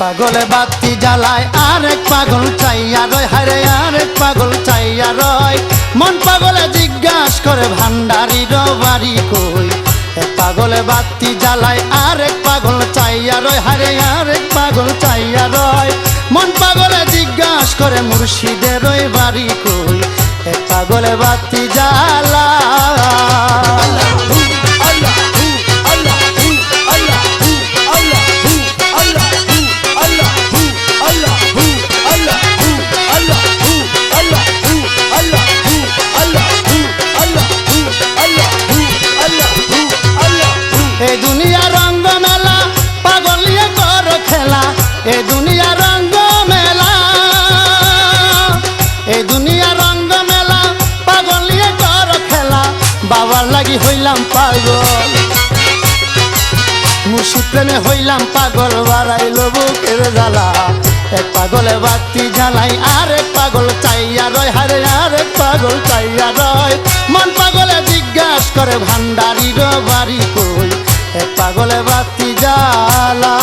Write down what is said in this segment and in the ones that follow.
পাগলে বাতি জ্বালায়, আরেক পাগল চাইয়া রয় হারে আরেক পাগল চাইয়া রয়। মন পাগলে জিজ্ঞাস করে ভান্ডারির বাড়ি কই? পাগলে বাতি জ্বালায়, আরেক পাগল চাইয়া রয় হারে আরেক পাগল চাইয়া রয়। মন পাগলে জিজ্ঞাস করে, মুর্শিদের বাড়ি কই? পাগলে বাতি জ্বালা বাবার লাগি হইলাম পাগল। মুর্শিদ প্রেমে হইলাম পাগল, বাড়াইল বুকের জ্বালা। এক পাগলে বাতি জ্বালাই আরেক পাগল চাইয়া রয়, হারে আরেক পাগল চাইয়া রয়। মন পাগলে জিজ্ঞাস করে, ভান্ডারির বাড়ি কই? এক পাগলে বাতি জ্বালা।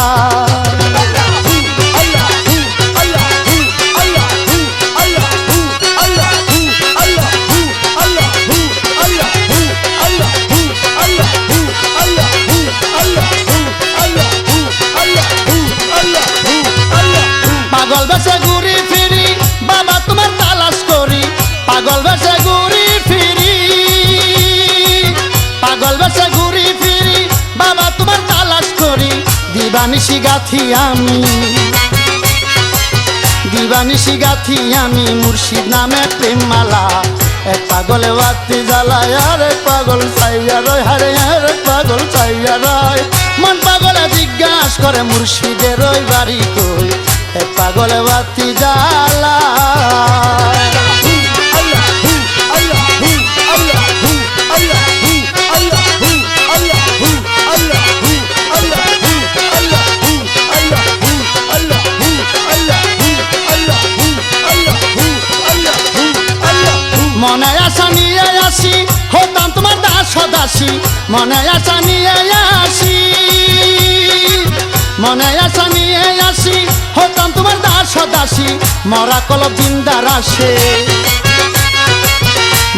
দিবানিশি গাথি আমি। দিবানিশি গাথি আমি, মুর্শিদ নামে প্রেম মালা এক পাগলে বাতি জ্বালায়, আর এক পাগল চাইয়া রয় হারে আর এক পাগল চাইয়া রয়। মন পাগলে জিজ্ঞাস করে মুর্শিদের রয় বাড়ি কই? এক পাগলে বাতি দাস সদাসি মনে আশা নিয়ে আসি। মনে আশা নিয়ে আসি, হতাম তোমার দাস সদাসি মরা কলব জিন্দার আসে।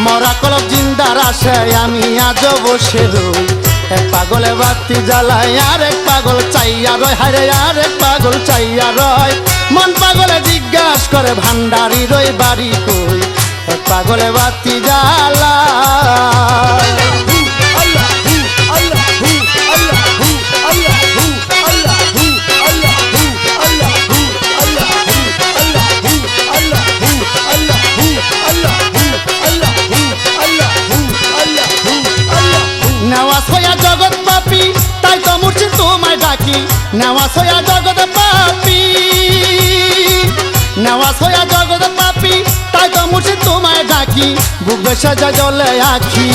মরা কলব জিন্দার আসে, আমি আজ বসে রই। এক পাগলে বাতি জ্বালায়, আর এক পাগল চাইয়া রয়। হারে আর এক পাগল চাইয়া রয়। মন পাগলে জিজ্ঞাস করে, ভান্ডারি রই বাড়ি কই? এক পাগলে বাতি জ্বালা নেওয়া হইয়া জগৎ পাপি নেওয়া হইয়া জগৎ পাপি তাই তো মুর্শিদ তোমায় ডাকি বুক যায় জলে আখি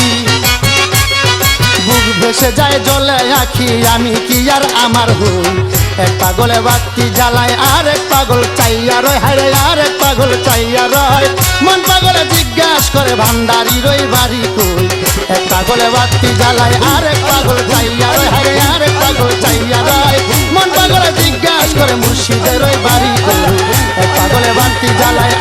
বুক ভেসে যায় জলে আখি আমি কি আর আমার হই এক পাগলে বাতি জ্বালায় আর এক পাগল চাইয়া রয় হারে আর এক পাগল চাইয়া রয় মন পাগলে জিজ্ঞাস করে ভান্ডারি রই বাড়ি কই এক পাগলে বাতি জ্বালায় আর এক পাগল চাইয়া তেরোই বাড়ি গরু পাগলে বান্তি জ্বালায়